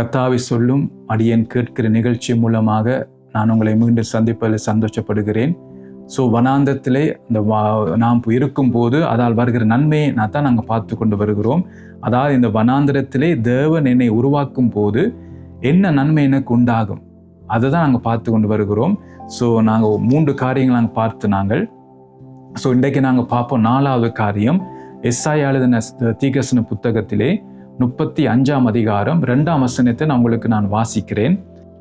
கத்தாவை சொல்லும் அடியேன் கேட்கிற நிகழ்ச்சி மூலமாக நான் உங்களை மீண்டும் சந்திப்பதில் சந்தோஷப்படுகிறேன். ஸோ வனாந்தத்திலே அந்த வா- நாம் இருக்கும்போது அதால் வருகிற நன்மையை நான் தான் நாங்கள் பார்த்து கொண்டு வருகிறோம். அதாவது இந்த வனாந்திரத்திலே தேவன் என்னை உருவாக்கும் போது என்ன நன்மை எனக்கு உண்டாகும்? அதை தான் நாங்கள் பார்த்து கொண்டு வருகிறோம். ஸோ நாங்கள் மூன்று காரியங்கள் நாங்கள் பார்த்து நாங்கள். ஸோ இன்றைக்கு நாங்கள் பார்ப்போம் நாலாவது காரியம். எஸ்ஐ எழுதின தீகசன புத்தகத்திலே முப்பத்தி அஞ்சாம் அதிகாரம் ரெண்டாம் வசனத்தை நான் உங்களுக்கு நான் வாசிக்கிறேன்.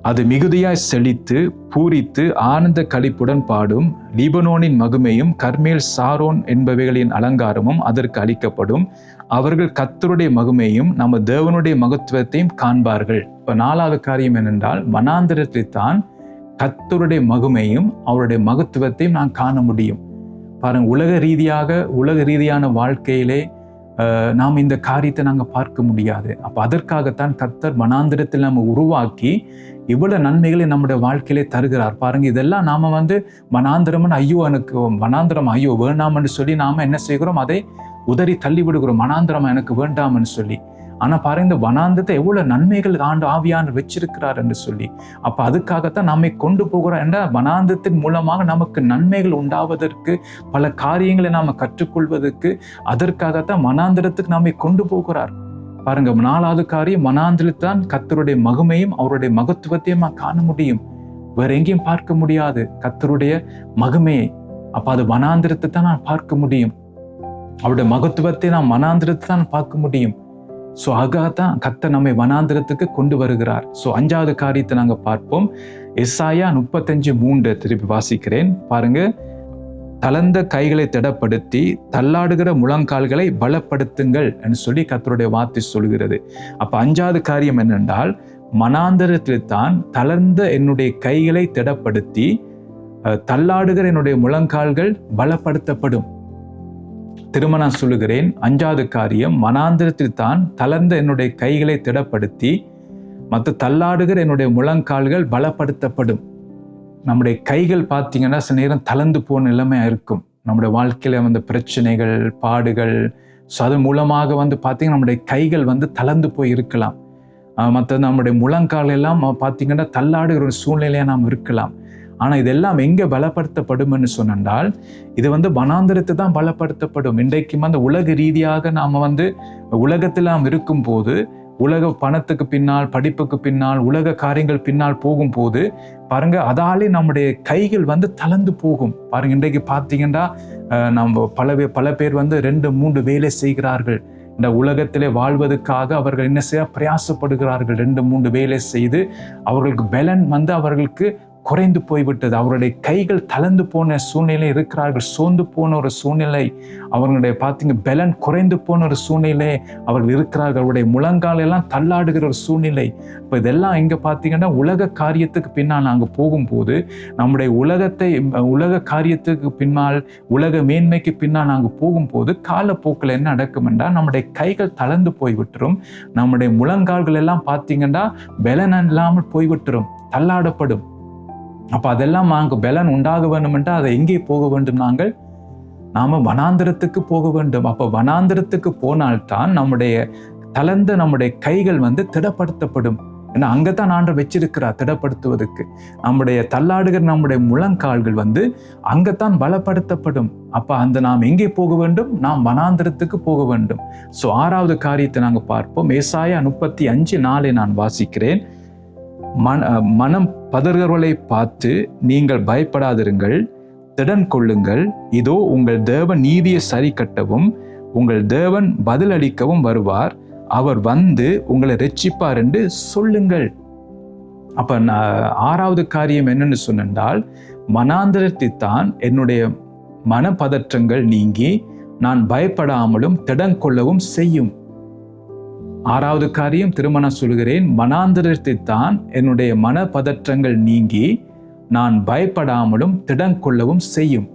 அது மிகுதியாய் செழித்து பூரித்து ஆனந்த கழிப்புடன் பாடும் லீபனோனின் மகுமையும் கர்மேல் சாரோன் என்பவைகளின் அலங்காரமும் அதற்கு அளிக்கப்படும். அவர்கள் கத்தருடைய மகுமையும் நம்ம தேவனுடைய மகத்துவத்தையும் காண்பார்கள். இப்போ நாலாவது காரியம் என்னென்றால் வனாந்திரத்தில் தான் கத்தருடைய மகுமையும் அவருடைய மகத்துவத்தையும் நான் காண முடியும். பாருங்கள் உலக ரீதியாக உலக ரீதியான வாழ்க்கையிலே நாம் இந்த காரியத்தை நாங்கள் பார்க்க முடியாது. அப்போ அதற்காகத்தான் கத்தர் மனாந்திரத்தில் நம்ம உருவாக்கி இவ்வளோ நன்மைகளை நம்முடைய வாழ்க்கையிலே தருகிறார். பாருங்க இதெல்லாம் நாம் வந்து மனாந்திரம்னு ஐயோ எனக்கு மனாந்திரம் ஐயோ வேணாம்னு சொல்லி நாம் என்ன செய்கிறோம்? அதை உதறி தள்ளி விடுகிறோம் மனாந்திரம் எனக்கு வேண்டாம்னு சொல்லி. ஆனால் பாருங்க இந்த வனாந்தத்தை எவ்வளோ நன்மைகள் ஆண்டு ஆவியானவர் வச்சிருக்கிறார் என்று சொல்லி. அப்போ அதுக்காகத்தான் நம்மை கொண்டு போகிறோம். என்ற வனாந்தத்தின் மூலமாக நமக்கு நன்மைகள் உண்டாவதற்கு பல காரியங்களை நாம் கற்றுக்கொள்வதற்கு அதற்காகத்தான் வனாந்திரத்துக்கு நம்மை கொண்டு போகிறார். பாருங்க நாலாவது காரியம் மனாந்திரத்தான் தான் கத்தருடைய மகிமையும் அவருடைய மகத்துவத்தையும் நான் காண முடியும்? வேற எங்கேயும் பார்க்க முடியாது கத்தருடைய மகிமையை. அப்போ அது வனாந்திரத்தை தான் நான் பார்க்க முடியும். அவருடைய மகத்துவத்தை நான் மனாந்திரத்தை தான் பார்க்க முடியும். ஸோ தான் கத்த நம்மை வனாந்திரத்துக்கு கொண்டு வருகிறார். ஸோ அஞ்சாவது காரியத்தை நாங்கள் பார்ப்போம். எஸ்ஆயா முப்பத்தஞ்சு மூன்று திருப்பி வாசிக்கிறேன். பாருங்க. தளர்ந்த கைகளை திடப்படுத்தி தள்ளாடுகிற முழங்கால்களை பலப்படுத்துங்கள் என்று சொல்லி கத்தருடைய வார்த்தை சொல்கிறது. அப்போ அஞ்சாவது காரியம் என்னென்றால் மனாந்தரத்தில் தான் தளர்ந்த என்னுடைய கைகளை திடப்படுத்தி தள்ளாடுகிற என்னுடைய முழங்கால்கள் பலப்படுத்தப்படும். திருமணம் சொல்லுகிறேன். அஞ்சாவது காரியம் மனாந்திரத்தில் தான் தளர்ந்த என்னுடைய கைகளை திடப்படுத்தி மற்ற தள்ளாடுகிற என்னுடைய முழங்கால்கள் பலப்படுத்தப்படும். நம்முடைய கைகள் பார்த்தீங்கன்னா சில நேரம் தளர்ந்து போன நிலைமையா இருக்கும். நம்முடைய வாழ்க்கையில வந்து பிரச்சனைகள் பாடுகள் ஸோ அது மூலமாக வந்து பார்த்தீங்கன்னா நம்முடைய கைகள் வந்து தளர்ந்து போய் இருக்கலாம். மற்ற நம்முடைய முழங்கால் எல்லாம் பார்த்தீங்கன்னா தள்ளாடுகிற ஒரு சூழ்நிலையாக நாம் இருக்கலாம். ஆனால் இதெல்லாம் எங்கே பலப்படுத்தப்படும்னு சொன்னால் இது வந்து வனாந்திரத்தை தான் பலப்படுத்தப்படும். இன்றைக்கும் அந்த உலக ரீதியாக நாம் வந்து உலகத்தில் நாம் இருக்கும்போது உலக பணத்துக்கு பின்னால் படிப்புக்கு பின்னால் உலக காரியங்கள் பின்னால் போகும்போது பாருங்க அதாலே நம்முடைய கைகள் வந்து தளர்ந்து போகும். பாருங்க இன்றைக்கு பார்த்தீங்கன்னா நம்ம பல பல பேர் வந்து ரெண்டு மூன்று வேலை செய்கிறார்கள். இந்த உலகத்திலே வாழ்வதற்காக அவர்கள் என்ன செய்ய பிரயாசப்படுகிறார்கள். ரெண்டு மூன்று வேலை செய்து அவர்களுக்கு பலன் வந்து அவர்களுக்கு குறைந்து போய்விட்டது. அவருடைய கைகள் தளர்ந்து போன சூழ்நிலை இருக்கிறார்கள். சோர்ந்து போன ஒரு சூழ்நிலை. அவர்களுடைய பார்த்தீங்க பலன் குறைந்து போன ஒரு சூழ்நிலை. அவர்கள் இருக்கிறார்கள். அவருடைய முழங்கால் எல்லாம் தள்ளாடுகிற ஒரு சூழ்நிலை. இப்போ இதெல்லாம் இங்கே பார்த்தீங்கன்னா உலக காரியத்துக்கு பின்னால் நாங்கள் போகும்போது நம்முடைய உலகத்தை உலக காரியத்துக்கு பின்னால் உலக மேன்மைக்கு பின்னால் நாங்கள் போகும்போது காலப்போக்கில் என்ன நடக்கும் என்றால் நம்முடைய கைகள் தளர்ந்து போய்விட்டுரும். நம்முடைய முழங்கால்கள் எல்லாம் பார்த்தீங்கன்னா பலன் இல்லாமல் போய்விட்டுரும். தள்ளாடப்படும். அப்போ அதெல்லாம் நாங்கள் பலன் உண்டாக வேண்டும் அதை எங்கே போக வேண்டும் நாங்கள்? நாம் வனாந்திரத்துக்கு போக வேண்டும். அப்போ வனாந்திரத்துக்கு போனால்தான் நம்முடைய தளர்ந்த நம்முடைய கைகள் வந்து திடப்படுத்தப்படும். ஏன்னா அங்கே தான் ஆண்டவர் வச்சிருக்கிறார் திடப்படுத்துவதற்கு. நம்முடைய தள்ளாடுகிற நம்முடைய முழங்கால்கள் வந்து அங்கத்தான் பலப்படுத்தப்படும். அப்போ அந்த நாம் எங்கே போக வேண்டும்? நாம் வனாந்திரத்துக்கு போக வேண்டும். ஸோ ஆறாவது காரியத்தை நாங்கள் பார்ப்போம். ஏசாயா முப்பத்தி அஞ்சு நாளை நான் வாசிக்கிறேன். மன மனம் பதறுகிறவர்களை பார்த்து நீங்கள் பயப்படாதிருங்கள். திடன் கொள்ளுங்கள். இதோ உங்கள் தேவன் நீதியை சரி கட்டவும் உங்கள் தேவன் பதிலளிக்கவும் வருவார். அவர் வந்து உங்களை ரட்சிப்பார் என்று சொல்லுங்கள். அப்ப நான் ஆறாவது காரியம் என்னன்னு சொன்னால் மனாந்திரத்தை தான் என்னுடைய மனப்பதற்றங்கள் நீங்கி நான் பயப்படாமலும் திடங்கொள்ளவும் செய்யும். ஆறாவது காரியம் திருமணம் சொல்கிறேன் மனாந்திரத்தை தான் என்னுடைய மனப்பதற்றங்கள் நீங்கி நான் பயப்படாமலும் திடங்கொள்ளவும் செய்யும்.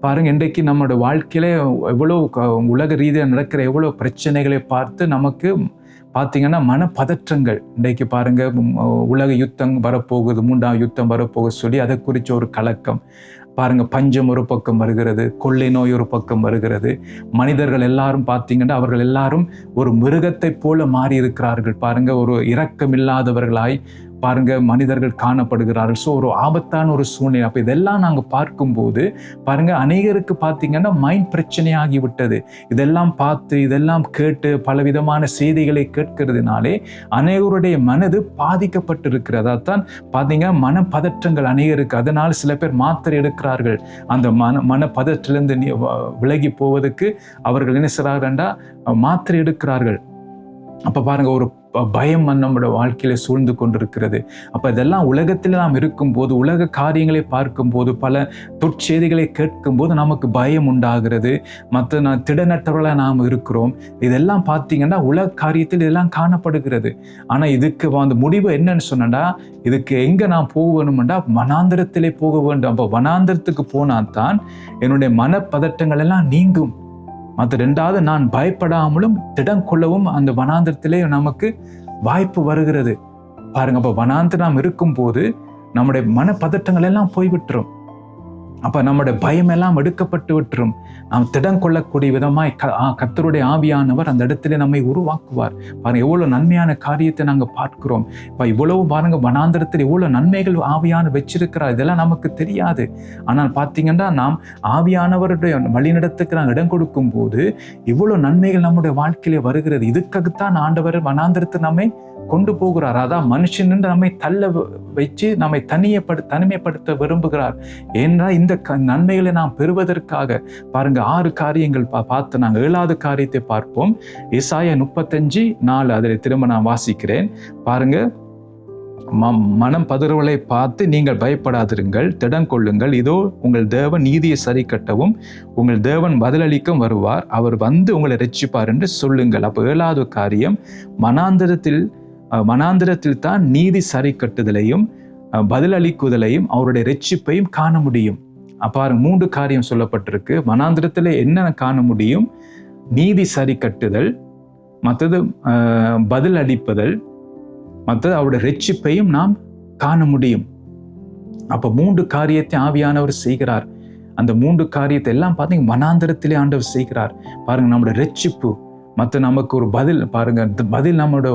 பாருங்க இன்றைக்கு நம்மளோட வாழ்க்கையில எவ்வளோ க- உலக ரீதியாக நடக்கிற எவ்வளோ பிரச்சனைகளை பார்த்து நமக்கு பார்த்தீங்கன்னா மனப்பதற்றங்கள். இன்றைக்கு பாருங்க உலக யுத்தம் வரப்போகுது மூன்றாம் யுத்தம் வரப்போகுது சொல்லி அதை குறித்த ஒரு கலக்கம். பாருங்க பஞ்சம் ஒரு பக்கம் வருகிறது கொள்ளை நோய் ஒரு பக்கம் வருகிறது. மனிதர்கள் எல்லாரும் பார்த்தீங்கன்னா அவர்கள் எல்லாரும் ஒரு மிருகத்தை போல மாறி இருக்கிறார்கள் பாருங்க ஒரு இரக்கமில்லாதவர்களாய் பாருங்க மனிதர்கள் காணப்படுகிறார்கள். ஸோ ஒரு ஆபத்தான ஒரு சூழ்நிலை. அப்போ இதெல்லாம் நாங்கள் பார்க்கும்போது பாருங்க அநேகருக்கு பார்த்தீங்கன்னா மைண்ட் பிரச்சனையாகி விட்டது இதெல்லாம் பார்த்து இதெல்லாம் கேட்டு பலவிதமான செய்திகளை கேட்கிறதுனாலே அநேகருடைய மனது பாதிக்கப்பட்டிருக்கிறது. தான் பார்த்தீங்க மன பதற்றங்கள் அநேகருக்கு. அதனால் சில பேர் மாத்திரை எடுக்கிறார்கள். அந்த மன மனப்பதற்றிலிருந்து நீ- விலகி போவதற்கு அவர்கள் என்ன செய்கிறார்கள்டா மாத்திரை எடுக்கிறார்கள். அப்போ பாருங்கள் ஒரு பயம் நம்மளோட வாழ்க்கையில் சூழ்ந்து கொண்டிருக்கிறது. அப்போ இதெல்லாம் உலகத்தில் நாம் இருக்கும்போது உலக காரியங்களை பார்க்கும்போது பல துட்செய்திகளை கேட்கும்போது நமக்கு பயம் உண்டாகிறது. மற்ற நான் திடனற்றவர்களாக நாம் இருக்கிறோம். இதெல்லாம் பார்த்தீங்கன்னா உலக காரியத்தில் இதெல்லாம் காணப்படுகிறது. ஆனால் இதுக்கு அந்த முடிவு என்னன்னு சொன்னடா இதுக்கு எங்கே நான் போக வேணும்டா வனாந்திரத்திலே போக வேண்டும். அப்போ வனாந்திரத்துக்கு போனால் தான் என்னுடைய மனப்பதட்டங்கள் எல்லாம் நீங்கும். மற்ற ரெண்டாவது நான் பயப்படாமலும் திடம் கொள்ளவும் அந்த வனாந்திரத்திலே நமக்கு வாய்ப்பு வருகிறது. பாருங்க அப்போ வனாந்திரம் நாம் இருக்கும்போது நம்முடைய மனப்பதட்டங்கள் எல்லாம் போய்விட்டுரும். அப்போ நம்முடைய பயமெல்லாம் எடுக்கப்பட்டு விட்டுரும். நாம் திடம் கொள்ளக்கூடிய விதமாய் க ஆ, கர்த்தருடைய ஆவியானவர் அந்த இடத்துல நம்மை உருவாக்குவார். பாருங்க எவ்வளோ நன்மையான காரியத்தை நாங்கள் பார்க்கிறோம். இப்போ இவ்வளவு பாருங்கள் வனாந்திரத்தில் இவ்வளோ நன்மைகள் ஆவியான வச்சிருக்கிறார். இதெல்லாம் நமக்கு தெரியாது. ஆனால் பார்த்தீங்கன்னா நாம் ஆவியானவருடைய வழிநடத்துக்கு நாம் இடம் கொடுக்கும் போது நன்மைகள் நம்முடைய வாழ்க்கையிலே வருகிறது. இதுக்காகத்தான் ஆண்டவர் வனாந்திரத்தை நம்மை கொண்டு போகிறார். அதான் மனுஷன் என்று நம்மை தள்ள வ- வச்சு நம்மை தனியப்படு தனிமைப்படுத்த விரும்புகிறார். ஏனென்றால் இந்த க- நன்மைகளை நாம் பெறுவதற்காக? பாருங்க ஆறு காரியங்கள் பா பார்த்து நாங்கள் ஏழாவது காரியத்தை பார்ப்போம். இசாய முப்பத்தஞ்சு நாலு அதில் திரும்ப நான் வாசிக்கிறேன். பாருங்க மனம் பதறுவலை பார்த்து நீங்கள் பயப்படாதிருங்கள். திடங்கொள்ளுங்கள் இதோ உங்கள் தேவன் நீதியை சரி கட்டவும் உங்கள் தேவன் பதிலளிக்கும் வருவார். அவர் வந்து உங்களை ரட்சிப்பார் என்று சொல்லுங்கள். அப்போ ஏழாவது காரியம் மனாந்திரத்தில் அஹ், மனாந்திரத்தில் தான் நீதி சரி கட்டுதலையும் பதிலளிக்குதலையும் அவருடைய ரட்சிப்பையும் காண முடியும். அப்பாரு மூன்று காரியம் சொல்லப்பட்டிருக்கு. மனாந்திரத்தில் என்னென்ன காண முடியும்? நீதி சரி கட்டுதல் மற்றது பதில் அளிப்பதல் மற்றது அவருடைய ரட்சிப்பையும் நாம் காண முடியும். அப்போ மூன்று காரியத்தை ஆவியானவர் செய்கிறார். அந்த மூன்று காரியத்தை எல்லாம் பார்த்தீங்க வனாந்தரத்திலே ஆண்டவர் செய்கிறார். பாருங்க நம்முடைய ரட்சிப்பு மற்ற நமக்கு ஒரு பதில் பாருங்கள் இந்த பதில் நம்மளோட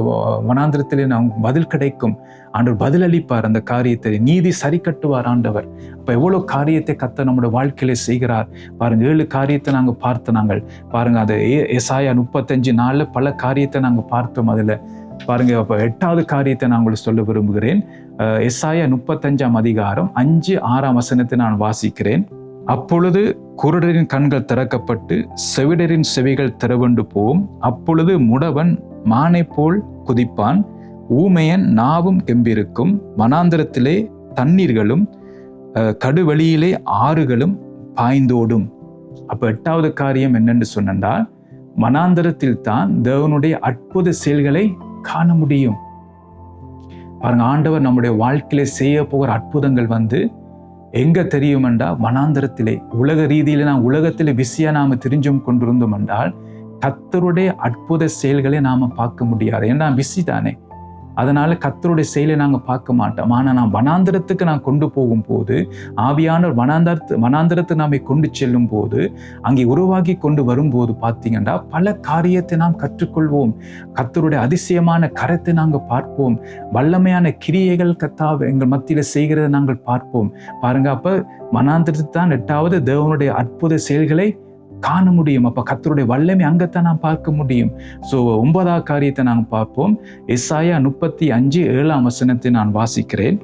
வனாந்திரத்திலே நமக்கு பதில் கிடைக்கும். ஆண்டவர் பதில் அளிப்பார் அந்த காரியத்தை. நீதி சரி கட்டுவார் ஆண்டவர். இப்போ எவ்வளோ காரியத்தை கத்த நம்மளோட வாழ்க்கையில செய்கிறார். பாருங்கள் ஏழு காரியத்தை நாங்கள் பார்த்து நாங்கள். பாருங்கள் அது எசாயா முப்பத்தஞ்சு நாளில் பல காரியத்தை நாங்கள் பார்த்தோம் அதில். பாருங்கள் அப்போ எட்டாவது காரியத்தை நான் உங்களுக்கு சொல்ல விரும்புகிறேன். அஹ் முப்பத்தஞ்சாம் அதிகாரம் அஞ்சு ஆறாம் வசனத்தை நான் வாசிக்கிறேன். அப்பொழுது குருடரின் கண்கள் திறக்கப்பட்டு செவிடரின் செவிகள் திறவண்டு போம். அப்பொழுது முடவன் மானை போல் குதிப்பான். ஊமையன் நாவும் கெம்பிருக்கும். வனாந்திரத்திலே தண்ணீர்களும் அஹ், கடுவெளியிலே ஆறுகளும் பாய்ந்தோடும். அப்போ எட்டாவது காரியம் என்னென்று சொன்னால் மனாந்தரத்தில் தான் தேவனுடைய அற்புத செயல்களை காண முடியும். பாருங்க ஆண்டவர் நம்முடைய வாழ்க்கையில செய்ய போகிற அற்புதங்கள் வந்து எங்க தெரியுமெண்டா? வனாந்தரத்திலே. உலக ரீதியில நான் உலகத்திலே பிஸியா நாம தெரிஞ்சும் கொண்டிருந்தோம் என்றால் கத்தருடைய அற்புத செயல்களை நாம பார்க்க முடியாது. ஏன்னா பிஸி தானே. அதனால் கத்தருடைய செயலை நாங்கள் பார்க்க மாட்டோம். ஆனால் நான் வனாந்திரத்துக்கு நான் கொண்டு போகும்போது ஆவியானவர் வனாந்தரத்து வனாந்திரத்தை நாம கொண்டு செல்லும் போது அங்கே உருவாகி கொண்டு வரும்போது பார்த்தீங்கன்னா பல காரியத்தை நாம் கற்றுக்கொள்வோம். கத்தருடைய அதிசயமான கரத்தை நாங்கள் பார்ப்போம். வல்லமையான கிரியைகள் கத்தா எங்கள் மத்தியில் செய்கிறத நாங்கள் பார்ப்போம். பாருங்க அப்போ மனாந்திரத்து தான் எட்டாவது தேவனுடைய அற்புத செயல்களை காண முடியும் அப்போ கத்தருடைய வல்லமை அங்கத்தை நாம் பார்க்க முடியும். ஸோ ஒன்பதாவது காரியத்தை நாங்கள் பார்ப்போம். எஸ்ஆயா முப்பத்தி அஞ்சு ஏழாம் வசனத்தை நான் வாசிக்கிறேன்.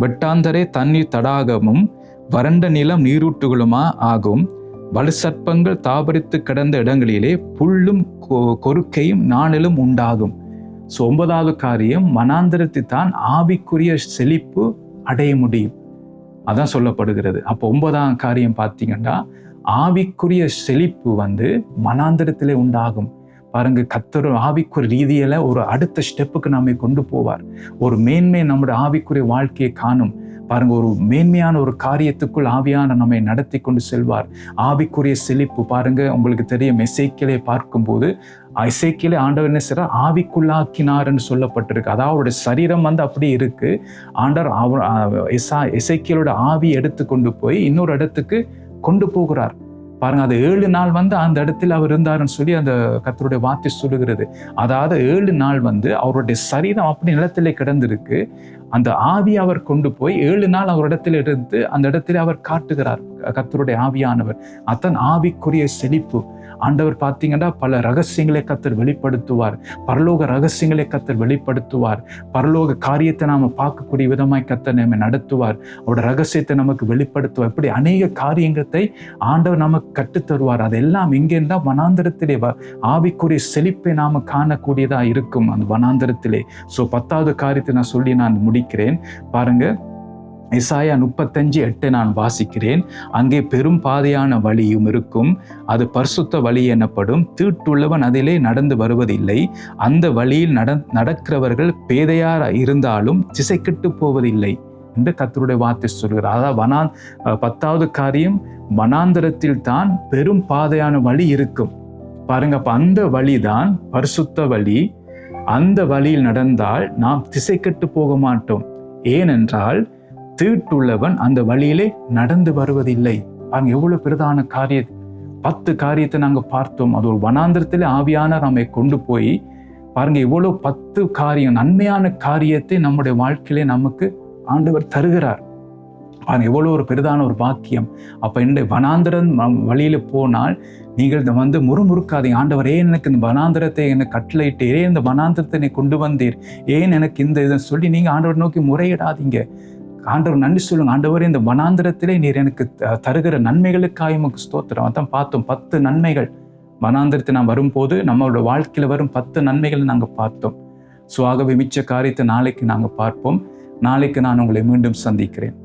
வெட்டாந்தரே தண்ணீர் தடாகமும் வறண்ட நிலம் நீரூட்டுகளுமா ஆகும். வலுசற்பங்கள் தாபரித்து கிடந்த இடங்களிலே புல்லும் கொ- கொறுக்கையும் நாணலும் உண்டாகும். ஸோ ஒன்பதாவது காரியம் மனாந்திரத்தை தான் ஆவிக்குரிய செழிப்பு அடைய முடியும். அதான் சொல்லப்படுகிறது. அப்போ ஒன்பதாம் காரியம் பார்த்தீங்கன்னா ஆவிக்குரிய செழிப்பு வந்து மனாந்திரத்திலே உண்டாகும். பாருங்க கத்தர் ஆவிக்குரிய ரீதியில் ஒரு அடுத்த ஸ்டெப்புக்கு நம்மை கொண்டு போவார். ஒரு மேன்மை நம்முடைய ஆவிக்குரிய வாழ்க்கையை காணும். பாருங்க ஒரு மேன்மையான ஒரு காரியத்துக்குள் ஆவியான நம்மை நடத்தி கொண்டு செல்வார். ஆவிக்குரிய செழிப்பு பாருங்க உங்களுக்கு தெரியும் மெசைக்கிலே பார்க்கும்போது இசைக்கிலே ஆண்டவர் என்ன செய்றார்? ஆவிக்குள்ளாக்கினார் என்று சொல்லப்பட்டிருக்கு. அதாவது அவருடைய சரீரம் வந்து அப்படி இருக்கு. ஆண்டவர் அவர் அஹ், இசா இசைக்கியலோட எடுத்து கொண்டு போய் இன்னொரு இடத்துக்கு கொண்டு போகிறார். பாருங்க அது ஏழு நாள் வந்து அந்த இடத்துல அவர் இருந்தாருன்னு சொல்லி அந்த கத்தருடைய வார்த்தை சொல்லுகிறது. அதாவது ஏழு நாள் வந்து அவருடைய சரீரம் அப்படி நிலத்திலே கிடந்திருக்கு. அந்த ஆவி அவர் கொண்டு போய் ஏழு நாள் அவர் இடத்துல இருந்து அந்த இடத்துல அவர் காட்டுகிறார். கத்தருடைய ஆவியானவர். அத்தன் ஆவிக்குரிய செழிப்பு. ஆண்டவர் பார்த்தீங்கன்னா பல ரகசியங்களை கத்தர் வெளிப்படுத்துவார். பரலோக ரகசியங்களை கத்தர் வெளிப்படுத்துவார். பரலோக காரியத்தை நாம் பார்க்கக்கூடிய விதமாய் கத்தர் நம்ம நடத்துவார். அவரோட ரகசியத்தை நமக்கு வெளிப்படுத்துவார். இப்படி அநேக காரியங்களை ஆண்டவர் நமக்கு கற்றுத் தருவார் அதெல்லாம் எங்கே இருந்தால் ஆவிக்குரிய செழிப்பை நாம் காணக்கூடியதாக இருக்கும். அந்த வனாந்திரத்திலே. ஸோ பத்தாவது காரியத்தை நான் சொல்லி நான் முடிக்கிறேன். பாருங்கள் இசாயா முப்பத்தஞ்சு எட்டு நான் வாசிக்கிறேன். அங்கே பெரும் பாதையான வழியும் இருக்கும். அது பரிசுத்த வழி எனப்படும். தீட்டுள்ளவன் அதிலே நடந்து வருவதில்லை. அந்த வழியில் நட நடக்கிறவர்கள் பேதையார் இருந்தாலும் திசைக்கெட்டு போவதில்லை என்று கத்தருடைய வார்த்தை சொல்கிறார். அதாவது வனா பத்தாவது காரியம் வனாந்தரத்தில் தான் பெரும் பாதையான வழி இருக்கும். பாருங்க அப்போ அந்த வழி தான் பரிசுத்த வழி. அந்த வழியில் நடந்தால் நாம் திசைக்கெட்டு போக மாட்டோம். ஏனென்றால் தீட்டுள்ளவன் அந்த வழியிலே நடந்து வருவதில்லை. பாருங்க எவ்வளவு பிரதான காரியம் பத்து காரியத்தை நாங்கள் பார்த்தோம். அது ஒரு வனாந்திரத்திலே ஆவியான நம்மை கொண்டு போய் பாருங்க எவ்வளோ பத்து காரியம் நன்மையான காரியத்தை நம்முடைய வாழ்க்கையிலே நமக்கு ஆண்டவர் தருகிறார். பாருங்க எவ்வளோ ஒரு பெரிதான ஒரு பாக்கியம். அப்போ இந்த வனாந்திரம் வழியில் போனால் நீங்கள் இதை வந்து முறுமுறுக்காதீங்க ஆண்டவர் ஏன் எனக்கு இந்த வனாந்திரத்தை என்னை கட்டளையிட்டு ஏன் இந்த வனாந்திரத்தை என்னை கொண்டு வந்தீர்? ஏன் எனக்கு இந்த இதை சொல்லி நீங்கள் ஆண்டவர் நோக்கி முறையிடாதீங்க? ஆண்டவர் நன்றி சொல்லுங்க. ஆண்டவர் இந்த வனாந்திரத்திலே நீர் எனக்கு த- தருகிற நன்மைகளுக்காக உமக்கு ஸ்தோத்திரம். அதான் பார்த்தோம் பத்து நன்மைகள். வனாந்திரத்தை நான் வரும்போது நம்மளோட வாழ்க்கையில் வரும் பத்து நன்மைகளை நாங்கள் பார்த்தோம். ஸோ ஆகவே மிச்ச காரியத்தை நாளைக்கு நாங்கள் பார்ப்போம். நாளைக்கு நான் உங்களை மீண்டும் சந்திக்கிறேன்.